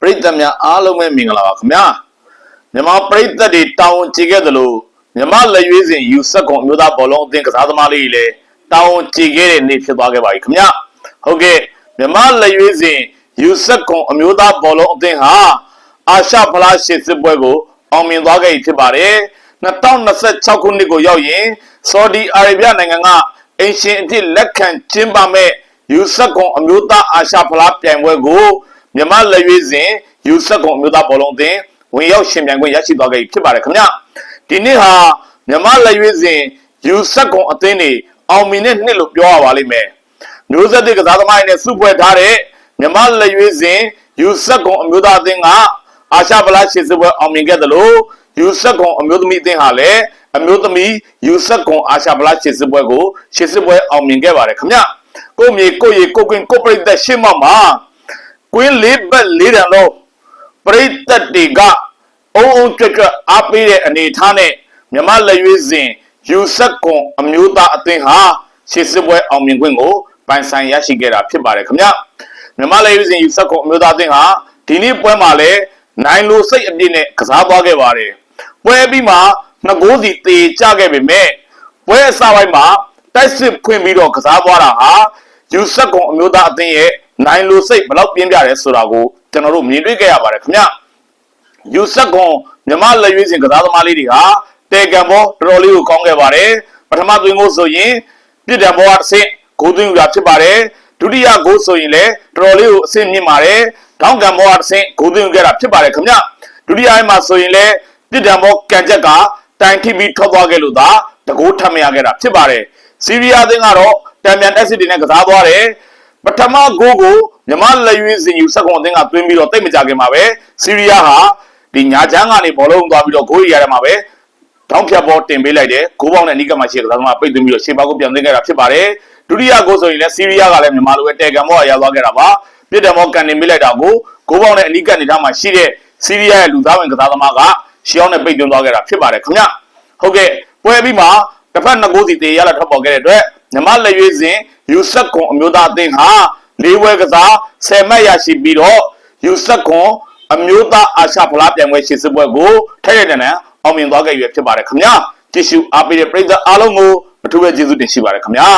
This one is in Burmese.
ပရိသတ်များအားလုံးပဲမင်္ဂလာပါခင်ဗျာမြန်မာပရိသတ်တွေတာဝန်ကျေခဲ့သလိုမြန်မာလက်ရွေးစင်ယူဆက်ကွန်အမျိုးသားဘောလုံးအသင်းကစားသမားလေးတွေလည်းတာဝန်ကျေခဲ့တဲ့နေ့ဖြစ်သွားခဲ့ပါပြီခင်ဗျာဟုတ်ကဲ့မြန်မာလက်ရွေးစင်ယူဆက်ကွန်အမျိုးသားဘောလုံးအသင်းဟာအာရှဖလားရှစ်စစ်ပွဲကိုအောင်မြင်သွားခဲ့ပြီဖြစ်ပါတယ်2026ခုနှစ်ကိုရောက်ရင်ဆော်ဒီအာရေဗျနိုင်ငံကအင်ရှင်အဖြစ်လက်ခံကျင်းပမဲ့ယူဆက်ကွန်အမျိုးသားအာရှဖလားပြိုင်ပွဲကို မြန်မာလက်ရွေးစင်ယူဆက်ကွန်အမျိုးသားဘောလုံးအသင်းဝင်ရောက်ရှင်ပြိုင်ခွင့်ရရှိသွားခဲ့ပြီဖြစ်ပါတယ်ခင်ဗျဒီနေ့ဟာမြန်မာလက်ရွေးစင်ယူဆက်ကွန်အသင်းတွေအောင်မြင်တဲ့နှစ်လို့ပြောရပါလိမ့်မယ်မျိုးဆက်တွေကစားသမားတွေနဲ့စုဖွဲ့ထားတဲ့မြန်မာလက်ရွေးစင်ယူဆက်ကွန်အမျိုးသားအသင်းကအာရှဖလားရှစ်စစ်ပွဲအောင်မြင်ခဲ့တယ်လို့ယူဆက်ကွန်အမျိုးသမီးအသင်းဟာလည်းအမျိုးသမီးယူဆက်ကွန်အာရှဖလားရှစ်စစ်ပွဲကိုရှစ်စစ်ပွဲအောင်မြင်ခဲ့ပါတယ်ခင်ဗျကိုမြေကိုရီကိုကွင်းကိုပရိသတ်ရှင်းမမှာ ကွင်းလေးဘက်လေးတန်လုံးပရိသတ်တွေကအုံအုံကြွကြွအားပေးတဲ့အနေအထားနဲ့မြမလက်ရွေးစဉ်ယူဆက်ကွန်အမျိုးသားအသင်းဟာရှစ်စစ်ပွဲအောင်မြင်ခွင့်ကိုပိုင်ဆိုင်ရရှိခဲ့တာဖြစ်ပါတယ်ခင်ဗျမြမလက်ရွေးစဉ်ယူဆက်ကွန်အမျိုးသားအသင်းဟာဒီနေ့ပွဲမှာလည်းနိုင်လိုစိတ်အပြည့်နဲ့ကစားသွားခဲ့ပါတယ်ပွဲပြီးမှနှစ်ဂိုးစီတေကြခဲ့ပေမဲ့ပွဲအစပိုင်းမှာတိုက်စစ်ဖွင့်ပြီးတော့ကစားသွားတာဟာယူဆက်ကွန်အမျိုးသားအသင်းရဲ့ နိုင်လိုစိတ်ဘယ်လောက်ပြင်းပြတယ်ဆိုတာကိုကျွန်တော်တို့မြင်တွေ့ခဲ့ရပါတယ်ခင်ဗျယူဆက်ကွန်မြမလက်ရွေးစဉ်ကစားသမားလေးတွေဟာတေကံဘောတော်တော်လေးကိုကောင်းခဲ့ပါတယ်ပထမသွင်းကိုဆိုရင်ပြစ်ဒံဘောကတစ်ဆင့်ဂိုးသွင်းယူတာဖြစ်ပါတယ်ဒုတိယဂိုးဆိုရင်လည်းတော်တော်လေးကိုအဆင့်မြင့်ပါတယ်တောင်းကံဘောကတစ်ဆင့်ဂိုးသွင်းယူခဲ့တာဖြစ်ပါတယ်ခင်ဗျဒုတိယအိမ်မှာဆိုရင်လည်းပြစ်ဒံဘောကန်ချက်ကတိုင်ထိပြီးထွက်သွားခဲ့လို့သာတကိုးထပ်မရခဲ့တာဖြစ်ပါတယ်စီးရီးယားအသင်းကတော့တံမြန်တက်စစ်တွေနဲ့ကစားသွားတယ် ပထမဂိုးကိုမြမလက်ရွေးစင်ယူဆက်ကွန်အသင်းကသွင်းပြီးတော့တိတ်မကြခင်မှာပဲစီးရီးယားဟာဒီညာချမ်းကနေဘောလုံးသွားပြီးတော့ဂိုးရရတဲ့မှာပဲတောင်းဖြတ်ဘောတင်ပေးလိုက်တယ်ဂိုးပေါင်းနဲ့အနိကမှရှိတဲ့ကစားသမားပိတ်သွင်းပြီးတော့ရှေ့ပါကိုပြန်သွင်းခဲ့တာဖြစ်ပါတယ်ဒုတိယဂိုးဆိုရင်လည်းစီးရီးယားကလည်းမြန်မာလိုပဲတေကန်ဘောကရသွားခဲ့တာပါပြစ်တယ်ဘောကန်တင်ပေးလိုက်တာကိုဂိုးပေါင်းနဲ့အနိကနေထားမှာရှိတဲ့စီးရီးယားရဲ့လူသားဝင်ကစားသမားကရှောင်းနဲ့ပိတ်သွင်းသွားခဲ့တာဖြစ်ပါတယ်ခင်ဗျဟုတ်ကဲ့ပွဲပြီးမှတစ်ဖက်နှစ်ဂိုးစီတေရလာထွက်ပေါ်ခဲ့တဲ့အတွက် မြမလက်ရွေးစဉ်ယူဆက်ကွန်အမျိုးသားအသင်းဟာလေးဝဲကစား10မှတ်ရရှိပြီးတော့ယူဆက်ကွန်အမျိုးသားအာရှဖလားပြိုင်ပွဲရှေ့စစ်ပွဲကိုထိုက်ရတဲ့နံအောင်မြင်သွားခဲ့ရဖြစ်ပါတယ်ခင်ဗျာကြည့်ရှုအားပေးတဲ့ပရိသတ်အားလုံးကိုအထူးပဲကျေးဇူးတင်ရှိပါတယ်ခင်ဗျာ